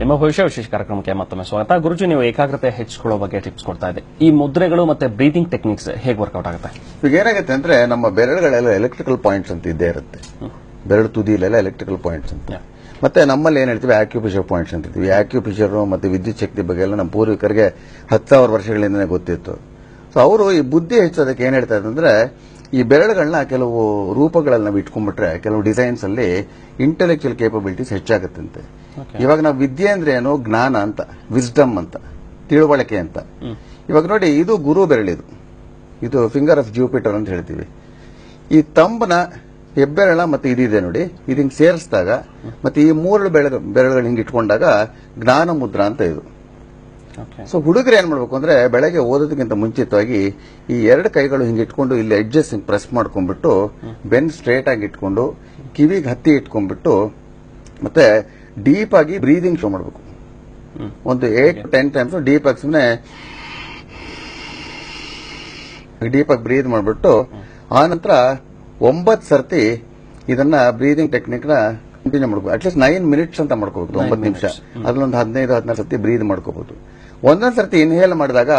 ನಿಮ್ಮ ಭವಿಷ್ಯ ವಿಶೇಷ ಕಾರ್ಯಕ್ರಮಕ್ಕೆ ಮತ್ತೊಮ್ಮೆ ಸ್ವಾಗತ. ಗುರುಜಿ ನೀವು ಏಕಾಗ್ರತೆ ಹೆಚ್ಚಿಕೊಳ್ಳೋ ಬಗ್ಗೆ ಟಿಪ್ಸ್ ಕೊಡ್ತಾ ಇದೆ. ಈ ಮುದ್ರೆಗಳು ಮತ್ತೆ ಬ್ರೀತಿಂಗ್ ಟೆಕ್ನಿಕ್ಸ್ ಹೇಗೆ ವರ್ಕೌಟ್ ಆಗುತ್ತೆ? ಈಗ ಏನಾಗುತ್ತೆ ಅಂದ್ರೆ ನಮ್ಮ ಬೆರಳುಗಳೆಲ್ಲ ಎಲೆಕ್ಟ್ರಿಕಲ್ ಪಾಯಿಂಟ್ಸ್ ಅಂತ ಇದ್ದೇ ಇರುತ್ತೆ. ಬೆರಳು ತುದಿಲೆಲ್ಲ ಎಲೆಕ್ಟ್ರಿಕಲ್ ಪಾಯಿಂಟ್ಸ್ ಅಂತ. ಮತ್ತೆ ನಮ್ಮಲ್ಲಿ ಏನ್ ಹೇಳ್ತೀವಿ? ಆಕ್ಯುಪಿಷರ್ ಪಾಯಿಂಟ್ಸ್ ಅಂತ ಇರ್ತೀವಿ ಆಕ್ಯುಪಿಷರ್ ಮತ್ತೆ ವಿದ್ಯುತ್ ಶಕ್ತಿ ಬಗ್ಗೆ ಎಲ್ಲ ನಮ್ಮ ಪೂರ್ವಿಕರಿಗೆ ಹತ್ತು ಸಾವಿರ ವರ್ಷಗಳಿಂದನೇ ಗೊತ್ತಿತ್ತು. ಸೊ ಅವರು ಈ ಬುದ್ಧಿ ಹೆಚ್ಚೋದಕ್ಕೆ ಏನ್ ಹೇಳ್ತಾ ಇದ್ರೆ ಈ ಬೆರಳುಗಳನ್ನ ಕೆಲವು ರೂಪಗಳನ್ನ ನಾವು ಇಟ್ಕೊಂಡ್ಬಿಟ್ರೆ ಕೆಲವು ಡಿಸೈನ್ಸ್ ಅಲ್ಲಿ ಇಂಟೆಲೆಕ್ಚುಯಲ್ ಕೇಪಬಿಲಿಟೀಸ್ ಹೆಚ್ಚಾಗುತ್ತಂತೆ. ಇವಾಗ ನಾವು ವಿದ್ಯೆ ಅಂದ್ರೆ ಏನು? ಜ್ಞಾನ ಅಂತ ವಿಸ್ಡಮ್ ಅಂತ ತಿಳುವಳಿಕೆ ಅಂತ. ಇವಾಗ ನೋಡಿ ಇದು ಗುರು ಬೆರಳಿದು. ಇದು ಫಿಂಗರ್ ಆಫ್ ಜೂಪಿಟರ್ ಅಂತ ಹೇಳ್ತೀವಿ. ಈ ತಂಬನ ಹೆಬ್ಬೆರಳ ಮತ್ತೆ ಇದಿದೆ ನೋಡಿ ಇದು ಹಿಂಗ್ ಸೇರಿಸಿದಾಗ ಮತ್ತೆ ಈ ಮೂರು ಬೆರಳು ಬೆರಳುಗಳು ಹಿಂಗೆ ಇಟ್ಕೊಂಡಾಗ ಜ್ಞಾನ ಮುದ್ರಾ ಅಂತ ಇದು. ಸೊ ಹುಡುಗರು ಏನ್ ಮಾಡ್ಬೇಕು ಅಂದ್ರೆ ಬೆಳಗ್ಗೆ ಓದೋದಕ್ಕಿಂತ ಮುಂಚಿತವಾಗಿ ಈ ಎರಡು ಕೈಗಳು ಹಿಂಗೆ ಇಟ್ಕೊಂಡು ಇಲ್ಲಿ ಅಡ್ಜಸ್ಟ್ ಹಿಂಗೆ ಪ್ರೆಸ್ ಮಾಡ್ಕೊಂಡ್ಬಿಟ್ಟು ಬೆನ್ ಸ್ಟ್ರೇಟ್ ಆಗಿ ಇಟ್ಕೊಂಡು ಕಿವಿಗೆ ಹತ್ತಿ ಇಟ್ಕೊಂಡ್ಬಿಟ್ಟು ಮತ್ತೆ ಡೀಪ್ ಆಗಿ ಬ್ರೀದಿಂಗ್ ಶೋ ಮಾಡಬೇಕು. ಒಂದು ಏಟ್ ಟೆನ್ ಟೈಮ್ಸ್ ಡೀಪ್ ಆಗಿ ಸುಮ್ಮನೆ ಡೀಪ್ ಆಗಿ ಬ್ರೀದ್ ಮಾಡಿಬಿಟ್ಟು ಆ ನಂತರ ಒಂಬತ್ತು ಸರ್ತಿ ಇದನ್ನ ಬ್ರೀದಿಂಗ್ ಟೆಕ್ನಿಕ್ನ ಕಂಟಿನ್ಯೂ ಮಾಡ್ಬೇಕು ಅಟ್ಲೀಸ್ಟ್ ನೈನ್ ಮಿನಿಟ್ಸ್ ಅಂತ ಮಾಡ್ಕೋಬಹುದು ಒಂಬತ್ತು ನಿಮಿಷ. ಅದ್ರಲ್ಲೊಂದು ಹದಿನೈದು ಹದಿನಾರು ಸರ್ತಿ ಬ್ರೀದ್ ಮಾಡ್ಕೋಬಹುದು. ಒಂದೊಂದು ಸರ್ತಿ ಇನ್ಹೇಲ್ ಮಾಡಿದಾಗ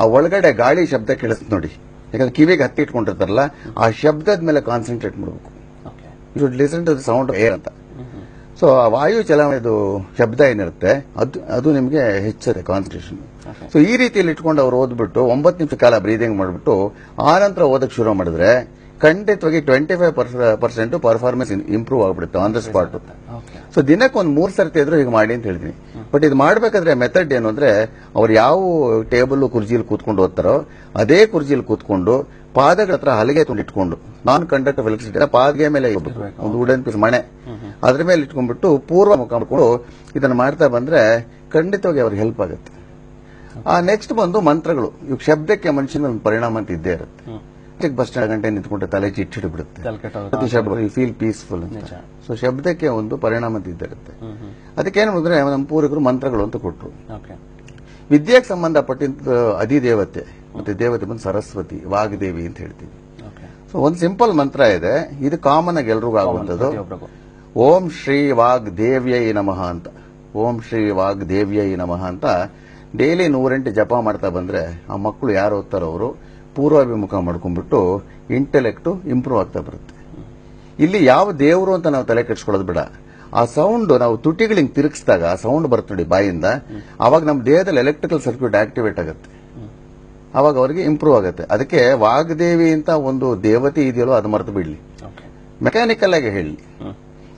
ಆ ಒಳಗಡೆ ಗಾಳಿ ಶಬ್ದ ಕೇಳಿಸ್ತದೆ ನೋಡಿ. ಯಾಕಂದ್ರೆ ಕಿವಿಗೆ ಹತ್ತಿ ಇಟ್ಕೊಂಡಿರ್ತಾರಲ್ಲ ಆ ಶಬ್ದದ ಮೇಲೆ ಕಾನ್ಸಂಟ್ರೇಟ್ ಮಾಡಬೇಕು. You should listen to the sound air ಅಂತ. ಸೊ ಆ ವಾಯು ಚಲಾವಣೆದು ಶಬ್ದ ಏನಿರುತ್ತೆ ಅದು ಅದು ನಿಮಗೆ ಹೆಚ್ಚದೆ ಕಾನ್ಸಂಟ್ರೇಷನ್. ಸೊ ಈ ರೀತಿಯಲ್ಲಿ ಇಟ್ಕೊಂಡು ಅವ್ರು ಓದ್ಬಿಟ್ಟು ಒಂಬತ್ತು ನಿಮಿಷ ಕಾಲ ಬ್ರೀದಿಂಗ್ ಮಾಡಿಬಿಟ್ಟು ಆ ನಂತರ ಓದಕ್ಕೆ ಶುರು ಮಾಡಿದ್ರೆ ಖಂಡಿತವಾಗಿ twenty five percent performance improve ಆಗ್ಬಿಡುತ್ತೆ ಆನ್ ದ ಸ್ಪಾಟ್ ಸೊ ದಿನಕ್ಕೆ ಒಂದು ಮೂರು ಸರ್ತಿ ಇದ್ರು ಹೀಗೆ ಮಾಡಿ ಅಂತ ಹೇಳ್ತೀನಿ ಬಟ್ ಇದು ಮಾಡಬೇಕಾದ್ರೆ ಮೆಥಡ್ ಏನು ಅಂದ್ರೆ ಅವ್ರು ಯಾವ ಟೇಬಲ್ ಕುರ್ಜಿಯಲ್ಲಿ ಕೂತ್ಕೊಂಡು ಓದ್ತಾರೋ ಅದೇ ಕುರ್ಜಿಯಲ್ಲಿ ಕೂತ್ಕೊಂಡು ಪಾದಗಳ ಹತ್ರ ಹಲಗೆ ತುಂಡು ಇಟ್ಕೊಂಡು ನಾನ್ ಕಂಡಕ್ಟರ್ ಎಲೆಕ್ಟ್ರಿಸಿಟಿ ಪಾದಗೆ ಮೇಲೆ. ಒಂದು ವುಡನ್ ಪೀಸ್ ಮಣೆ. ಅದ್ರ ಮೇಲೆ ಇಟ್ಕೊಂಡ್ಬಿಟ್ಟು ಪೂರ್ವ ಮುಖ ಮಾಡ್ಕೊಂಡು ಇದನ್ನ ಮಾಡ್ತಾ ಬಂದ್ರೆ ಖಂಡಿತವಾಗಿ ಅವ್ರಿಗೆ ಹೆಲ್ಪ್ ಆಗುತ್ತೆ. ಆ ನೆಕ್ಸ್ಟ್ ಬಂದು ಮಂತ್ರಗಳು. ಇವಾಗ ಶಬ್ದಕ್ಕೆ ಮನುಷ್ಯನ ಒಂದು ಪರಿಣಾಮ ಅಂತ ಇದ್ದೇ ಇರುತ್ತೆ. ಬಸ್ ಸ್ಟ್ಯಾಂಡ್ ಗಂಟೆ ನಿಂತ್ಕೊಂಡ್ರೆ ತಲೆ ಚಿಟ್ಟಿಡ್ಬಿಡುತ್ತೆ ಫೀಲ್ ಪೀಸ್ಫುಲ್ ಅಂತ. ಸೊ ಶಬ್ದಕ್ಕೆ ಒಂದು ಪರಿಣಾಮ ಅಂತ ಇದ್ದೇ ಇರುತ್ತೆ. ಅದಕ್ಕೇನು ಅಂದ್ರೆ ನಮ್ಮ ಪೂರ್ವಿಕರು ಮಂತ್ರಗಳು ಅಂತ ಕೊಟ್ಟರು ಓಕೆ ವಿದ್ಯೆಗೆ ಸಂಬಂಧಪಟ್ಟಿದ್ದ ಅಧಿದೇವತೆ ಮತ್ತೆ ದೇವತೆ ಬಂದು ಸರಸ್ವತಿ ವಾಗ್ದೇವಿ ಅಂತ ಹೇಳ್ತೀವಿ. ಸೊ ಒಂದು ಸಿಂಪಲ್ ಮಂತ್ರ ಇದೆ. ಇದು ಕಾಮನ್ ಆಗಿ ಎಲ್ರಿಗೂ ಆಗುವಂಥದ್ದು. ಓಂ ಶ್ರೀ ವಾಗ್ ದೇವ್ಯೈ ನಮಃ ಅಂತ. ಓಂ ಶ್ರೀ ವಾಗ್ ದೇವ್ಯೈ ನಮಃ ಅಂತ ಡೈಲಿ ನೂರೆಂಟು ಜಪ ಮಾಡ್ತಾ ಬಂದ್ರೆ ಆ ಮಕ್ಕಳು ಯಾರು ಓದ್ತಾರೋ ಅವರು ಪೂರ್ವಾಭಿಮುಖ ಮಾಡ್ಕೊಂಡ್ಬಿಟ್ಟು ಇಂಟೆಲೆಕ್ಟ್ ಇಂಪ್ರೂವ್ ಆಗ್ತಾ ಬರುತ್ತೆ. ಇಲ್ಲಿ ಯಾವ ದೇವರು ಅಂತ ನಾವು ತಲೆ ಕೆಡ್ಸ್ಕೊಳ್ಳೋದು ಬೇಡ. ಆ ಸೌಂಡ್ ನಾವು ತುಟಿಗಳಿಗೆ ತಿರುಗಿಸಿದಾಗ ಆ ಸೌಂಡ್ ಬರುತ್ತೆ ನೋಡಿ ಬಾಯಿಂದ. ಅವಾಗ ನಮ್ಮ ದೇಹದಲ್ಲಿ ಎಲೆಕ್ಟ್ರಿಕಲ್ ಸರ್ಕ್ಯೂಟ್ ಆಕ್ಟಿವೇಟ್ ಆಗುತ್ತೆ. ಅವಾಗ ಅವರಿಗೆ ಇಂಪ್ರೂವ್ ಆಗುತ್ತೆ. ಅದಕ್ಕೆ ವಾಗ್ದೇವಿ ಅಂತ ಒಂದು ದೇವತೆ ಇದೆಯಲ್ಲೋ ಅದು ಮರೆತು ಬಿಡ್ಲಿ. ಮೆಕ್ಯಾನಿಕಲ್ ಆಗಿ ಹೇಳಿ.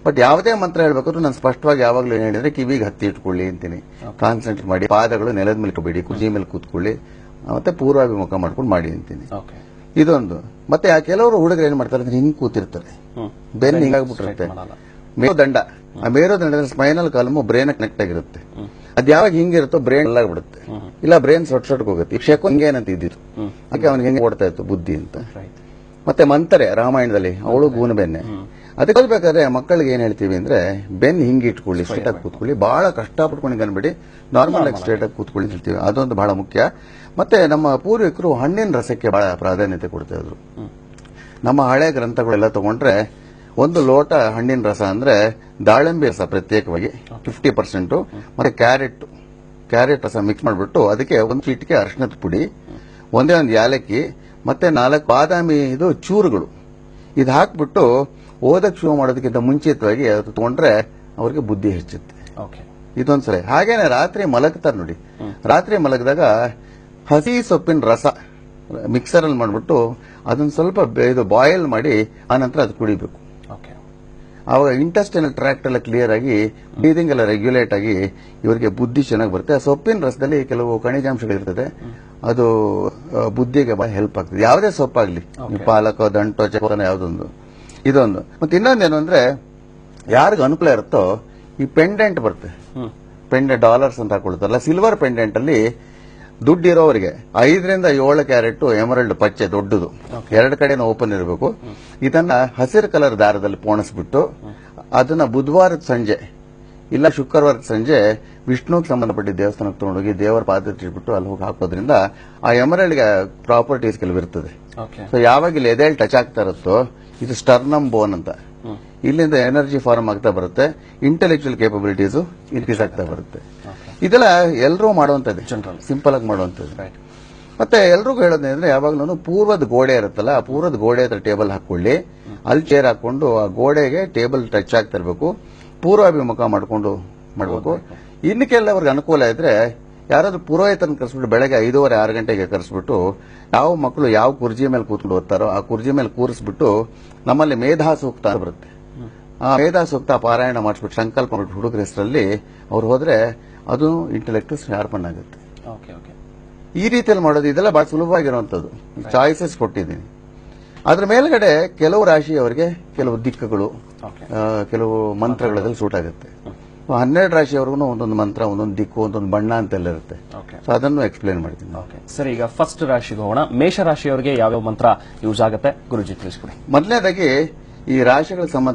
ಬಟ್ ಯಾವುದೇ ಮಂತ್ರ ಹೇಳ್ಬೇಕಾದ್ರೂ ನಾನು ಸ್ಪಷ್ಟವಾಗಿ ಯಾವಾಗಲೂ ಏನ್ ಹೇಳಿದ್ರೆ ಕಿವಿಗೆ ಹತ್ತಿ ಇಟ್ಕೊಳ್ಳಿ ಅಂತೀನಿ. ಕಾನ್ಸಂಟ್ರೇಟ್ ಮಾಡಿ ಪಾದಗಳು ನೆಲದ ಮೇಲೆ ಇಟ್ಕೋಬೇಡಿ ಕುಜಿ ಮೇಲೆ ಕೂತ್ಕೊಳ್ಳಿ. ಮತ್ತೆ ಪೂರ್ವಾಭಿಮುಖ ಮಾಡ್ಕೊಂಡು ಮಾಡಿ ಅಂತೀನಿ. ಇದೊಂದು. ಮತ್ತೆ ಕೆಲವರು ಹುಡುಗರು ಏನ್ ಮಾಡ್ತಾರೆ ಅಂದ್ರೆ ಹಿಂಗ್ ಕೂತಿರ್ತಾರೆ. ಬೆನ್ನು ಹಿಂಗಾಗ್ಬಿಟ್ಟಿರುತ್ತೆ. ಮೇವು ಮೇರುದಂಡ ಆ ನಡೆದ್ರೆ ಸ್ಪೈನಲ್ ಕಾಲಮು ಬ್ರೈನ್ ಕನೆಕ್ಟ್ ಆಗಿರುತ್ತೆ. ಅದ್ ಯಾವಾಗ ಹಿಂಗಿರುತ್ತೋ ಬ್ರೇನ್ ಎಲ್ಲ ಬಿಡುತ್ತೆ ಇಲ್ಲ ಬ್ರೇನ್ ಸೊಟ್ ಸೊಟ್ಗೆ ಹೋಗುತ್ತೆ. ಈಗ ಶೇಕು ಹಿಂಗೇನಂತ ಇದ್ದಿತ್ತು. ಅದಕ್ಕೆ ಅವ್ನಿಗೆ ಹೆಂಗೆ ಓಡ್ತಾ ಇತ್ತು ಬುದ್ಧಿ ಅಂತ. ಮತ್ತೆ ಮಂತರೆ, ರಾಮಾಯಣದಲ್ಲಿ, ಅವಳು ಗೂನು ಬೆನ್ನೆ. ಅದಕ್ಕೆ ಹೋಗ್ಬೇಕಾದ್ರೆ ಮಕ್ಕಳಿಗೆ ಏನ್ ಹೇಳ್ತೀವಿ ಅಂದ್ರೆ, ಬೆನ್ ಹಿಂಗೆ ಇಟ್ಕೊಳ್ಳಿ ಸ್ಟ್ರೇಟ್ ಆಗಿ ಕೂತ್ಕೊಳ್ಳಿ. ಬಹಳ ಕಷ್ಟ ಪಟ್ಕೊಂಡು ಅನ್ಬಿಡಿ ನಾರ್ಮಲ್ ಆಗಿ ಸ್ಟ್ರೇಟ್ ಆಗಿ ಕೂತ್ಕೊಳ್ಳಿ ಅಂತ ಹೇಳ್ತೀವಿ. ಅದೊಂದು ಬಹಳ ಮುಖ್ಯ. ಮತ್ತೆ ನಮ್ಮ ಪೂರ್ವಿಕರು ಹಣ್ಣಿನ ರಸಕ್ಕೆ ಬಹಳ ಪ್ರಾಧಾನ್ಯತೆ ಕೊಡ್ತಾ ಇದ್ರು. ನಮ್ಮ ಹಳೆ ಗ್ರಂಥಗಳೆಲ್ಲ ತಗೊಂಡ್ರೆ ಒಂದು ಲೋಟ ಹಣ್ಣಿನ ರಸ ಅಂದ್ರೆ ದಾಳಿಂಬೆ ರಸ ಪ್ರತ್ಯೇಕವಾಗಿ ಫಿಫ್ಟಿ ಪರ್ಸೆಂಟ್ ಮತ್ತೆ ಕ್ಯಾರೆಟ್ ಕ್ಯಾರೆಟ್ ರಸ ಮಿಕ್ಸ್ ಮಾಡಿಬಿಟ್ಟು ಅದಕ್ಕೆ ಒಂದು ಚೀಟಿಗೆ ಅರ್ಶನದ ಪುಡಿ ಒಂದೇ ಒಂದು ಯಾಲಕ್ಕಿ ಮತ್ತೆ ನಾಲ್ಕು ಬಾದಾಮಿ ಇದು ಚೂರುಗಳು. ಇದು ಹಾಕ್ಬಿಟ್ಟು ಓದಕ್ಕೆ ಶುರು ಮಾಡೋದಕ್ಕಿಂತ ಮುಂಚಿತವಾಗಿ ಅದು ತಗೊಂಡ್ರೆ ಅವ್ರಿಗೆ ಬುದ್ಧಿ ಹೆಚ್ಚುತ್ತೆ. ಓಕೆ ಇದೊಂದ್ಸಲ. ಹಾಗೇನೆ ರಾತ್ರಿ ಮಲಗ್ತಾರೆ ನೋಡಿ. ರಾತ್ರಿ ಮಲಗಿದಾಗ ಹಸಿ ಸೊಪ್ಪಿನ ರಸ ಮಿಕ್ಸರಲ್ಲಿ ಮಾಡಿಬಿಟ್ಟು ಅದನ್ನು ಸ್ವಲ್ಪ ಇದು ಬಾಯ್ಲ್ ಮಾಡಿ ಆನಂತರ ಅದು ಕುಡಿಬೇಕು. ಆವಾಗ ಇಂಟೆಸ್ಟೈನ್ ಟ್ರ್ಯಾಕ್ಟ್ ಎಲ್ಲ ಕ್ಲಿಯರ್ ಆಗಿ ಬ್ರೀದಿಂಗ್ ಎಲ್ಲ ರೆಗ್ಯುಲೇಟ್ ಆಗಿ ಇವರಿಗೆ ಬುದ್ಧಿ ಚೆನ್ನಾಗಿ ಬರುತ್ತೆ. ಆ ಸೊಪ್ಪಿನ ರಸದಲ್ಲಿ ಕೆಲವು ಖನಿಜಾಂಶಗಳಿರ್ತದೆ ಅದು ಬುದ್ಧಿಗೆ ಬಹಳ ಹೆಲ್ಪ್ ಆಗ್ತದೆ. ಯಾವುದೇ ಸೊಪ್ಪಾಗ್ಲಿ. ಈ ಪಾಲಕ ದಂಟೋ ಚಕೋನ ಯಾವುದೊಂದು. ಇದೊಂದು. ಮತ್ತೆ ಇನ್ನೊಂದೇನು ಅಂದ್ರೆ ಯಾರಿಗ ಅನುಕೂಲ ಇರುತ್ತೋ ಈ ಪೆಂಡೆಂಟ್ ಬರುತ್ತೆ. ಪೆಂಡೆಂಟ್ ಡಾಲರ್ಸ್ ಅಂತ ಹಾಕೊಳ್ತಾರಲ್ಲ ಸಿಲ್ವರ್ ಪೆಂಡೆಂಟ್ ಅಲ್ಲಿ ದುಡ್ಡು ಇರೋವರಿಗೆ ಐದರಿಂದ ಏಳು ಕ್ಯಾರೆಟ್ ಎಮರಲ್ಡ್ ಪಚ್ಚೆ ದೊಡ್ಡದು. ಎರಡು ಕಡೆನೂ ಓಪನ್ ಇರಬೇಕು. ಇದನ್ನ ಹಸಿರು ಕಲರ್ ದಾರದಲ್ಲಿ ಪೋಣಿಸ್ಬಿಟ್ಟು ಅದನ್ನ ಬುಧವಾರದ ಸಂಜೆ ಇಲ್ಲ ಶುಕ್ರವಾರದ ಸಂಜೆ ವಿಷ್ಣುಗೆ ಸಂಬಂಧಪಟ್ಟ ದೇವಸ್ಥಾನಕ್ಕೆ ತಗೊಂಡೋಗಿ ದೇವರ ಪಾದ ಇಟ್ಬಿಟ್ಟು ಅಲ್ಲಿ ಹೋಗಿ ಹಾಕೋದ್ರಿಂದ ಆ ಎಮರಲ್ಡ್ಗೆ ಪ್ರಾಪರ್ಟೀಸ್ ಕೆಲವಿರ್ತದೆ. ಸೊ ಯಾವಾಗ ಇಲ್ಲಿ ಎದೆಯಲ್ಲಿ ಟಚ್ ಆಗ್ತಾ ಇರುತ್ತೋ ಇದು ಸ್ಟರ್ನಮ್ ಬೋನ್ ಅಂತ. ಇಲ್ಲಿಂದ ಎನರ್ಜಿ ಫಾರ್ಮ್ ಆಗ್ತಾ ಬರುತ್ತೆ. ಇಂಟೆಲೆಕ್ಚುಯಲ್ ಕೇಪಬಿಲಿಟೀಸ್ ಇನ್ಕ್ರೀಸ್ ಆಗ್ತಾ ಬರುತ್ತೆ. ಇದೆಲ್ಲ ಎಲ್ಲರೂ ಮಾಡುವಂಥದ್ದು. ಜನರಲ್ ಸಿಂಪಲ್ ಆಗಿ ಮಾಡುವಂಥದ್ದು. ಮತ್ತೆ ಎಲ್ರಿಗೂ ಹೇಳೋದೇಂದ್ರೆ ಯಾವಾಗ್ಲೂ ಪೂರ್ವದ ಗೋಡೆ ಇರುತ್ತಲ್ಲ ಆ ಪೂರ್ವದ ಗೋಡೆ ಹತ್ರ ಟೇಬಲ್ ಹಾಕೊಳ್ಳಿ. ಅಲ್ಲಿ ಚೇರ್ ಹಾಕೊಂಡು ಆ ಗೋಡೆಗೆ ಟೇಬಲ್ ಟಚ್ ಆಗ್ತಾ ಇರಬೇಕು. ಪೂರ್ವಾಭಿಮುಖ ಮಾಡಿಕೊಂಡು ಮಾಡಬೇಕು. ಇನ್ನು ಕೆಲವ್ರಿಗೆ ಅನುಕೂಲ ಇದ್ರೆ ಯಾರಾದ್ರೂ ಪುರೋಹಿತನ ಕರೆಸ್ಬಿಟ್ಟು ಬೆಳಗ್ಗೆ ಐದೂವರೆ ಆರು ಗಂಟೆಗೆ ಕರೆಸ್ಬಿಟ್ಟು ಯಾವ ಮಕ್ಕಳು ಯಾವ ಕುರ್ಜಿ ಮೇಲೆ ಕೂತ್ಕೊಂಡು ಓದ್ತಾರೋ ಆ ಕುರ್ಜಿ ಮೇಲೆ ಕೂರಿಸ್ಬಿಟ್ಟು ನಮ್ಮಲ್ಲಿ ಮೇಧಾ ಸೂಕ್ತ ಬರುತ್ತೆ. ಆ ಮೇಧಾ ಸೂಕ್ತ ಪಾರಾಯಣ ಮಾಡಿಸ್ಬಿಟ್ಟು ಸಂಕಲ್ಪ ಮಾಡಿಬಿಟ್ಟು ಹುಡುಗರ ಹೆಸರಲ್ಲಿ ಅವ್ರು ಹೋದ್ರೆ ಅದು ಇಂಟೆಲೆಕ್ಟ್ ಶಾರ್ಪನ್ ಆಗುತ್ತೆ. ಓಕೆ ಓಕೆ ಈ ರೀತಿಯಲ್ಲಿ ಮಾಡೋದು ಇದೆಲ್ಲ ಬಹಳ ಸುಲಭವಾಗಿರುವಂತದ್ದು ಚಾಯ್ಸಸ್ ಕೊಟ್ಟಿದ್ದೀನಿ. ಅದ್ರ ಮೇಲ್ಗಡೆ ಕೆಲವು ರಾಶಿಯವರಿಗೆ ಕೆಲವು ದಿಕ್ಕುಗಳು ಕೆಲವು ಮಂತ್ರಗಳಲ್ಲಿ ಸೂಟ್ ಆಗುತ್ತೆ ಹನ್ನೆರಡು ರಾಶಿಯವ್ರಿಗೂ ಒಂದೊಂದು ಮಂತ್ರ ಒಂದೊಂದು ದಿಕ್ಕು ಒಂದೊಂದು ಬಣ್ಣ ಅಂತೆಲ್ಲ ಇರುತ್ತೆ. ಓಕೆ ಸೊ ಅದನ್ನು ಎಕ್ಸ್ಪ್ಲೇನ್ ಮಾಡ್ತೀನಿ. ಓಕೆ ಸರಿ ಈಗ ಫಸ್ಟ್ ರಾಶಿಗೆ ಹೋಗೋಣ. ಮೇಷ ರಾಶಿಯವರಿಗೆ ಯಾವ್ಯಾವ ಮಂತ್ರ ಯೂಸ್ ಆಗುತ್ತೆ? ಗುರುಜಿ ತಿಳಿಸ್ಕೊಡಿ. ಮೊದಲನೇದಾಗಿ ಈ ರಾಶಿಗಳ ಸಂಬಂಧ